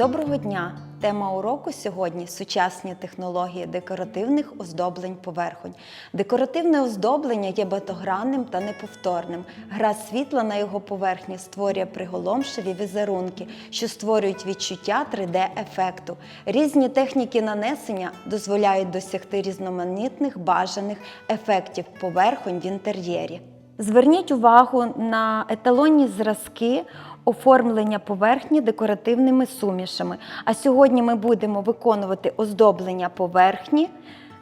Доброго дня! Тема уроку сьогодні сучасні технології декоративних оздоблень поверхонь. Декоративне оздоблення є багатогранним та неповторним. Гра світла на його поверхні створює приголомшиві візерунки, що створюють відчуття 3D-ефекту. Різні техніки нанесення дозволяють досягти різноманітних бажаних ефектів поверхонь в інтер'єрі. Зверніть увагу на еталонні зразки оформлення поверхні декоративними сумішами. А сьогодні ми будемо виконувати оздоблення поверхні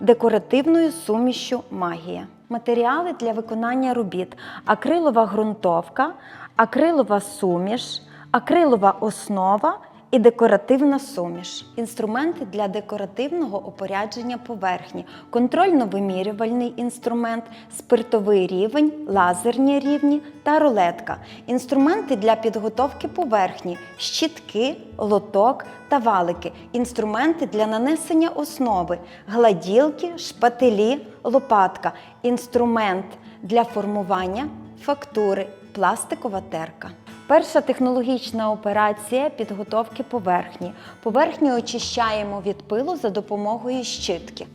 декоративною сумішю магія. Матеріали для виконання робіт: акрилова ґрунтовка, акрилова суміш, акрилова основа і декоративна суміш. Інструменти для декоративного опорядження поверхні, контрольно-вимірювальний інструмент, спиртовий рівень, лазерні рівні та рулетка. Інструменти для підготовки поверхні, щітки, лоток та валики. Інструменти для нанесення основи, гладілки, шпателі, лопатка. Інструмент для формування фактури, пластикова терка. Перша технологічна операція підготовки поверхні. Поверхню очищаємо від пилу за допомогою щітки.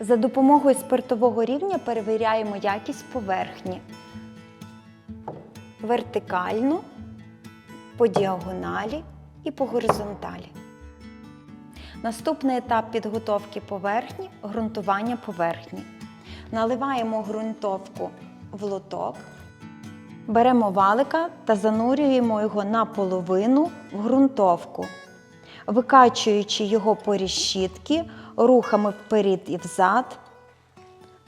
За допомогою спиртового рівня перевіряємо якість поверхні вертикально, по діагоналі і по горизонталі. Наступний етап підготовки поверхні ґрунтування поверхні. Наливаємо ґрунтовку в лоток, беремо валика та занурюємо його наполовину в ґрунтовку, викачуючи його по решітки рухами вперед і взад,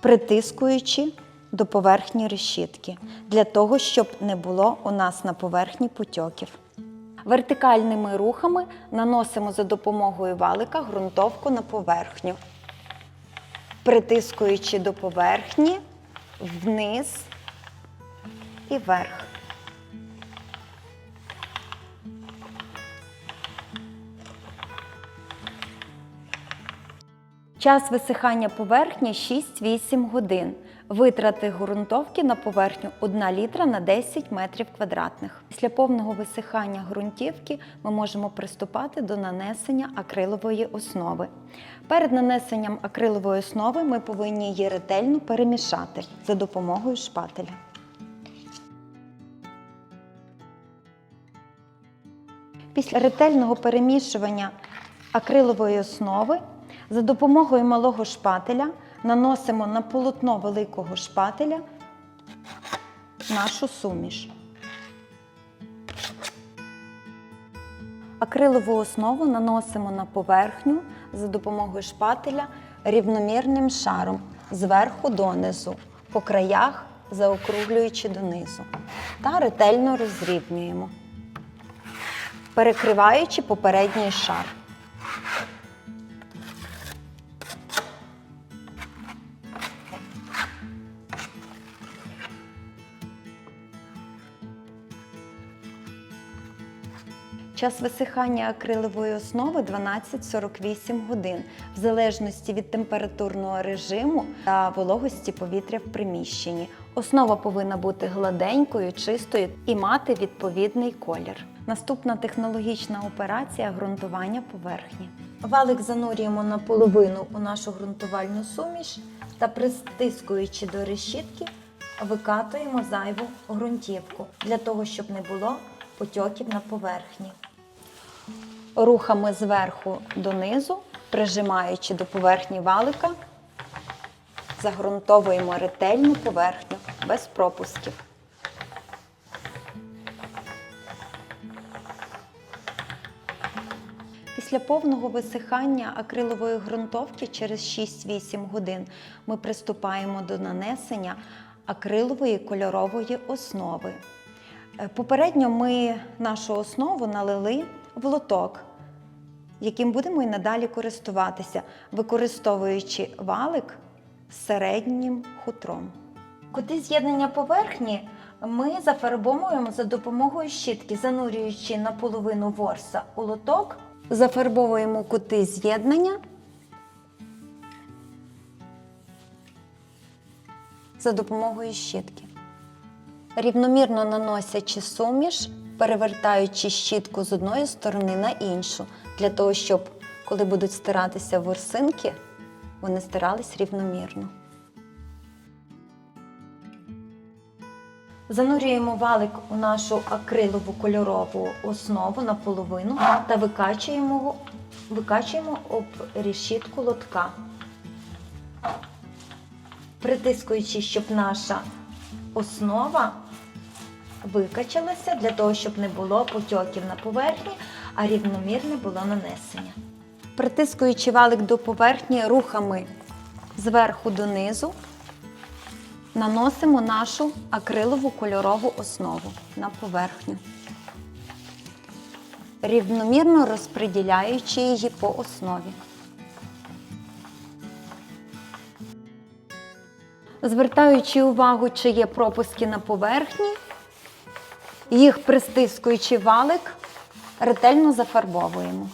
притискуючи до поверхні решітки, для того, щоб не було у нас на поверхні потьоків. Вертикальними рухами наносимо за допомогою валика ґрунтовку на поверхню, притискуючи до поверхні вниз і вверх. Час висихання поверхні 6-8 годин. Витрати ґрунтовки на поверхню 1 літра на 10 метрів квадратних. Після повного висихання ґрунтівки ми можемо приступати до нанесення акрилової основи. Перед нанесенням акрилової основи ми повинні її ретельно перемішати за допомогою шпателя. Після ретельного перемішування акрилової основи за допомогою малого шпателя наносимо на полотно великого шпателя нашу суміш. Акрилову основу наносимо на поверхню за допомогою шпателя рівномірним шаром зверху донизу, по краях заокруглюючи донизу. Та ретельно розрівнюємо, перекриваючи попередній шар. Час висихання акрилової основи 12-48 годин, в залежності від температурного режиму та вологості повітря в приміщенні. Основа повинна бути гладенькою, чистою і мати відповідний колір. Наступна технологічна операція ґрунтування поверхні. Валик занурюємо наполовину у нашу ґрунтувальну суміш та притискуючи до решітки, викатуємо зайву ґрунтівку для того, щоб не було потьоків на поверхні. Рухами зверху донизу, прижимаючи до поверхні валика, загрунтовуємо ретельну поверхню без пропусків. Після повного висихання акрилової ґрунтовки через 6-8 годин ми приступаємо до нанесення акрилової кольорової основи. Е, Попередньо ми нашу основу налили в лоток, яким будемо і надалі користуватися, використовуючи валик з середнім хутром. Кути з'єднання поверхні ми зафарбовуємо за допомогою щітки, занурюючи наполовину ворса у лоток, зафарбовуємо кути з'єднання за допомогою щітки. Рівномірно наносячи суміш перевертаючи щітку з одної сторони на іншу, для того, щоб коли будуть стиратися ворсинки, вони стирались рівномірно. Занурюємо валик у нашу акрилову кольорову основу наполовину та викачуємо, викачуємо об решітку лотка, притискуючи, щоб наша основа викачалася для того, щоб не було потьоків на поверхні, а рівномірне було нанесення. Притискуючи валик до поверхні рухами зверху донизу, наносимо нашу акрилову кольорову основу на поверхню, рівномірно розподіляючи її по основі. Звертаючи увагу, чи є пропуски на поверхні, їх пристискуючи валик, ретельно зафарбовуємо.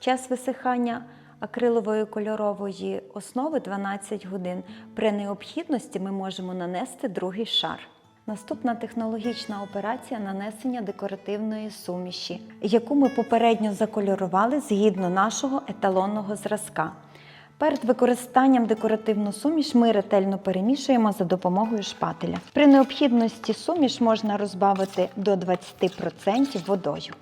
Час висихання акрилової кольорової основи 12 годин. При необхідності ми можемо нанести другий шар. Наступна технологічна операція нанесення декоративної суміші, яку ми попередньо закольорували згідно нашого еталонного зразка. Перед використанням декоративну суміш ми ретельно перемішуємо за допомогою шпателя. При необхідності суміш можна розбавити до 20% водою.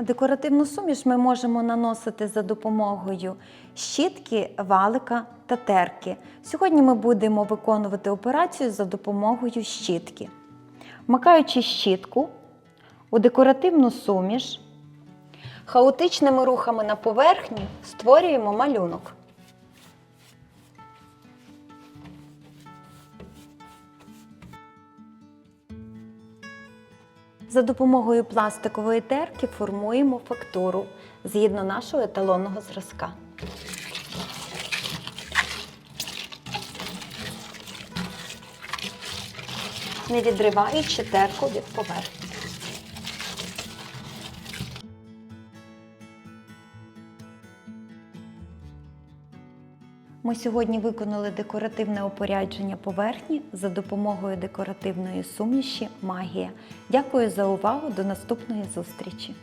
Декоративну суміш ми можемо наносити за допомогою щітки, валика та терки. Сьогодні ми будемо виконувати операцію за допомогою щітки. Вмикаючи щітку у декоративну суміш, хаотичними рухами на поверхні створюємо малюнок. За допомогою пластикової терки формуємо фактуру згідно нашого еталонного зразка. Не відриваючи терку від поверхні. Ми сьогодні виконали декоративне опорядження поверхні за допомогою декоративної суміші Магія. Дякую за увагу. До наступної зустрічі!